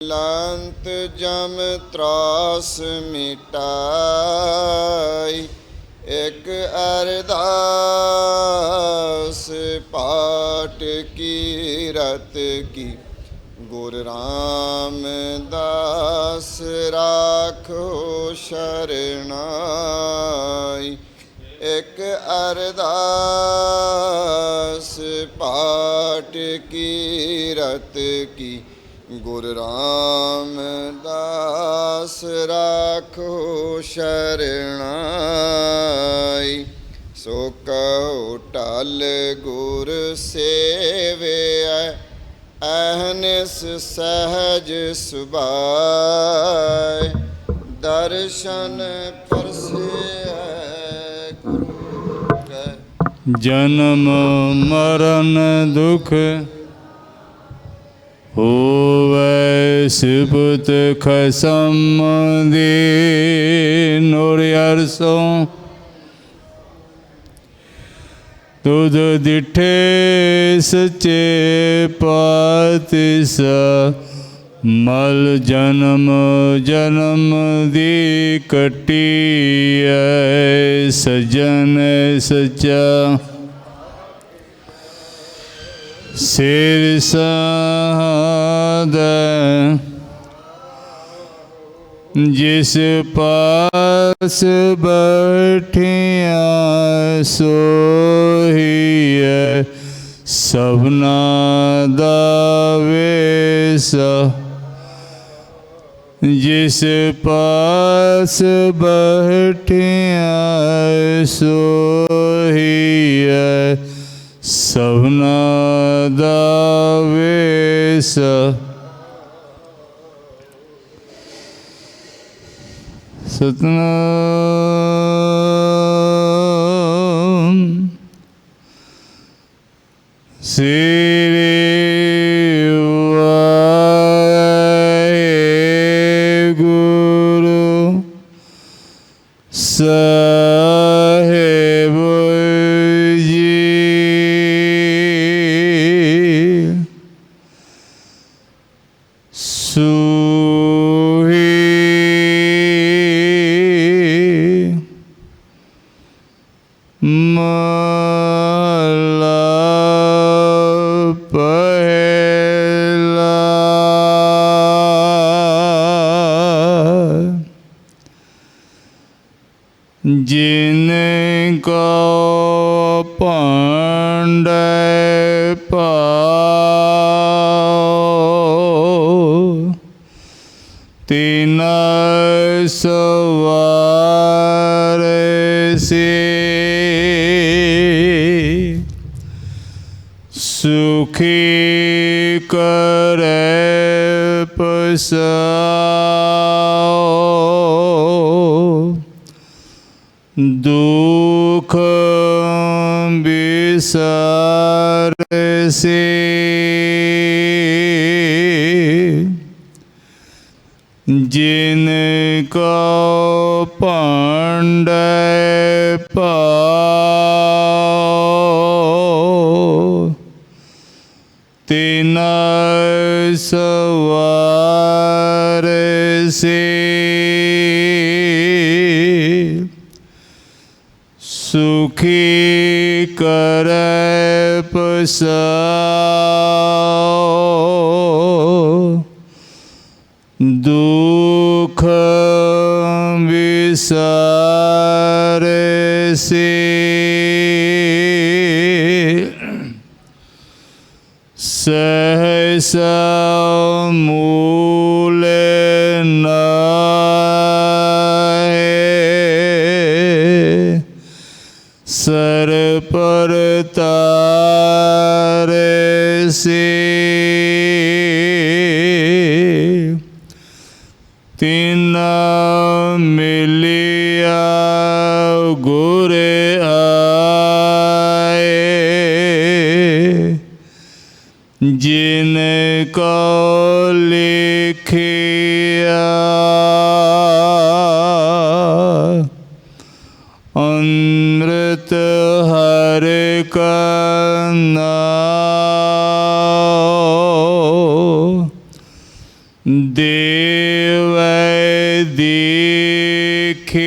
ਲਾਂਤ ਜਮ ਤਰਾਸ ਮਿਟਾਈ, ਇਕ ਅਰਦਾਸ ਪਾਟ ਕੀ ਰਤ ਕੀ। ਗੁਰ ਰਾਮਦਾਸ ਰਾਖੋ ਸ਼ਰਣਾਈ ਇਕ ਅਰਦਾਸ ਪਾਟ ਕੀ ਰਤ ਕੀ। ਗੁਰ ਰਾਮਦਾਸ ਰਾਖੋ ਸ਼ਰਣਾਈ। ਸੋ ਕਉ ਟਲ ਗੁਰ ਸੇਵਿਆ ਅਹਨਿਸ ਸਹਜ ਸੁਭਾਇ ਦਰਸ਼ਨ ਪਰਸਿਆ ਗੁਰੂ ਜਨਮ ਮਰਨ ਦੁਖ ਹੋਵੈ ਸਿਬਤ ਖਸਮ ਦੇ ਨੁਰ ਅਰਸੋਂ। ਤੁਧ ਦਿਠੇ ਸਚੇ ਪਾਤਿਸ ਮਲ ਜਨਮ ਜਨਮ ਦੀ ਕਟੀ ਐ ਸਜਨ ਸਚਾ। ਸਿਰ पद जिस पास बैठिया सोही सबना दावे जिस पास बैठिया सोही सबना दावे ਸਤਨਾਮ ਸ੍ਰੀ ਵਾਹਿਗੁਰੂ ਸਾਹਿਬ ਮਲਾ ਪਹਿਲਾ ਜਿਨ ਕੋ ਪਾਂਡੈ ਪਾਉ ਤਿਨ ਸਵਾਰ ਸੁਖੀ ਕਰੈ ਪਸਾਉ ਦੁਖ ਬਿਸਰ ਸੇ ਜਿਨ ਕੋ ਪਾਂਡੈ ਸੇ ਸੁਖੀ ਕਰੈ ਪਸਾਉ। ਦੁਖ ਵਿਸਾਰ ਸੇ ਸਹਸਾ ਮੂਲ ਸਰ ਪਰ ਸੇ। ਤਿਨ ਮਿਲਿਆ ਗੁਰ ਆਏ। ਜਿਨ ਕੋ ਲਿਖਿਆ ਕਾ ਨਾਮ ਦੇਵੈ ਦੇਖਿਆ।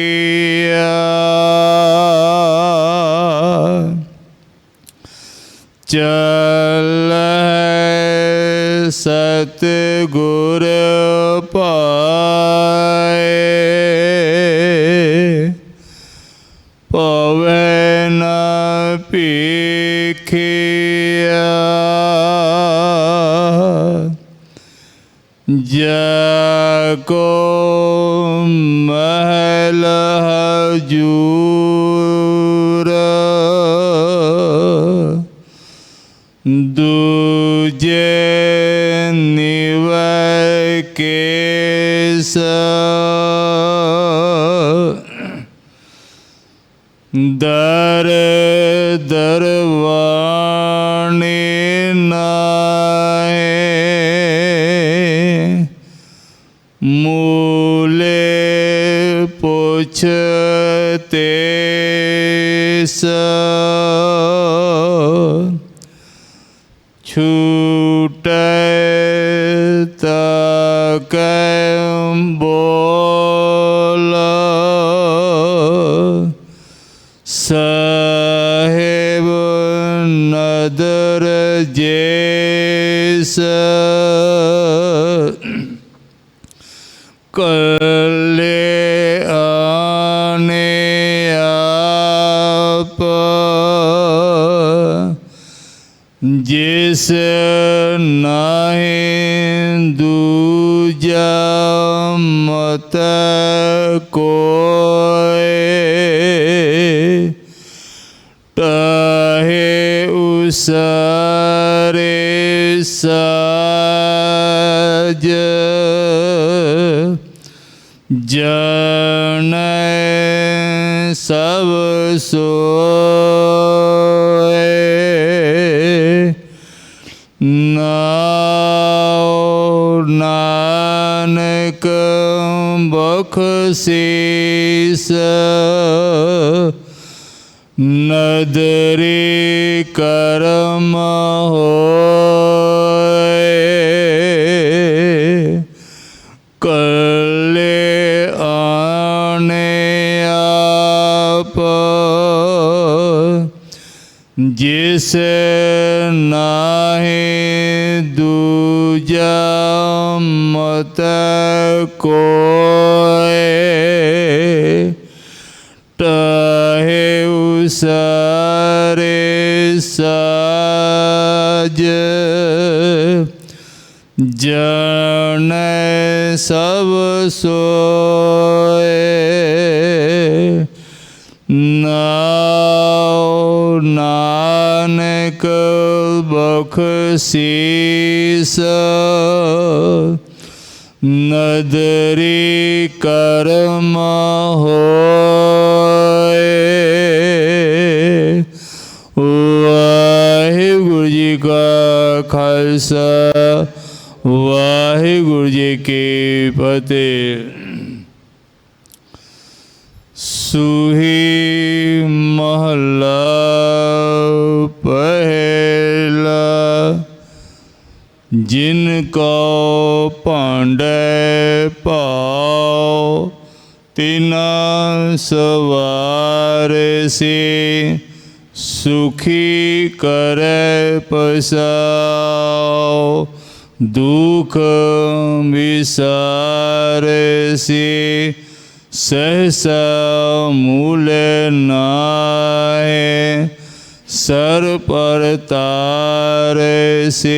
ਚੱਲੈ ਸਤ ਜਾ ਕੋ ਮਹਿਲ ਹਜੂਰ। ਦੂਜੇ ਨਿਵੈ ਕੇਸ ਪੁੱਛ ਤੇਸ ਛੂਟੈ ਤਕੈ ਬੋਲ ਸਾਹਿਬ ਨਦਰ ਜੇਸ। ਕੱਲੇ ਜਿਸ ਨਾਹੀਂ ਦੂਜਾ ਮਤ ਕੋਏ ਟਹੇ ਉਸਰੇ ਸਾਜ ਜਨ ਸਭ ਸੋਏ ਨਾਨਕ ਬਖਸ਼ੀਸ। ਨਦਰੀ ਕਰਮ ਹੋਏ। ਕੱਲੇ ਆਣੇ ਆਪ। ਜਿਸ ਨਾਹੀ ਦੂਜਾ ਮਤ ਕੋਏ ਟਹੇ ਉਸਰੇ ਸਾਜ ਜਨ ਸਭ ਸੋਏ ਨਾਉ ਨਾਨਕ ਬਖਸ਼ੀਸ। ਨਦਰੀ ਕਰਮ ਹੋਏ। ਵਾਹਿਗੁਰੂ ਜੀ ਕਾ ਖਾਲਸਾ ਵਾਹਿਗੁਰੂ ਜੀ ਕੀ ਫਤਿਹ। ਸੁਹੀ ਪਹਿਲਾ ਜਿਨ ਕੋ ਭਾਂਡੇ ਭਾਉ ਤਿਨਾ ਸਵਾਰ ਸੇ, ਸੁਖੀ ਕਰੈ ਪਸਾਉ ਦੁਖ ਵਿਸਾਰ ਸੇ, ਸਹਸਾ ਮੂਲ ਨਾਏ। ਸਰ ਪਰ ਸੇ।